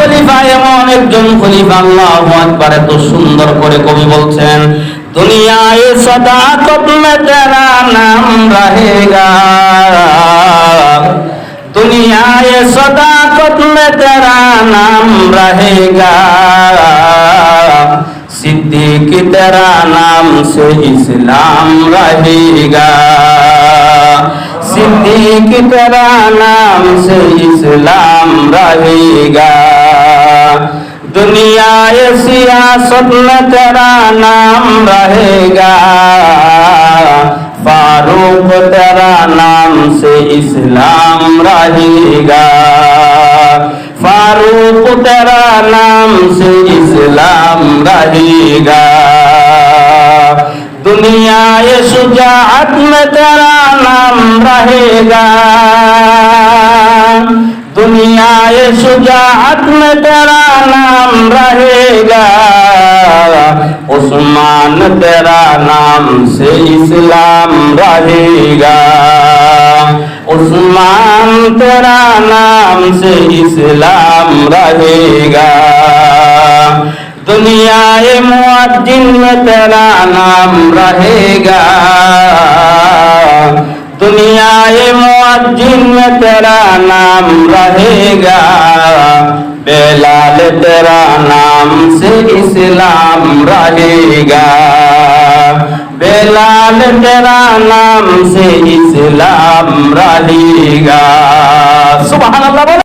খলিফা এমন একজন খলিফা আল্লাহ আকবার এত সুন্দর করে কবি বলছেন দুনিয়ায় সদাকত মে তেরা নাম রহেগা दुनियाए सदाकत में तेरा नाम रहेगा सिद्दीक तेरा नाम से इस्लाम रहेगा सिद्दीक तेरा नाम से इस्लाम रहेगा दुनियाए सियासत में तेरा नाम रहेगा। फारूक तेरा नाम से इस्लाम रहेगा। फारूक तेरा नाम से इस्लाम रहेगा। दुनिया ये शुजाअत में तेरा नाम रहेगा। दुनिया शुजाअत में तेरा नाम रहेगा। उस्मान तेरा नाम से इस्लाम रहेगा। उस्मान तेरा नाम से इस्लाम रहेगा। दुनिया मुअज्जिन में तेरा नाम रहेगा। मुअज्जिन में तेरा नाम रहेगा बेलाल तेरा नाम से इस्लाम रहेगा बेलाल तेरा नाम से इस्लाम रहेगा सुबह अल्लाह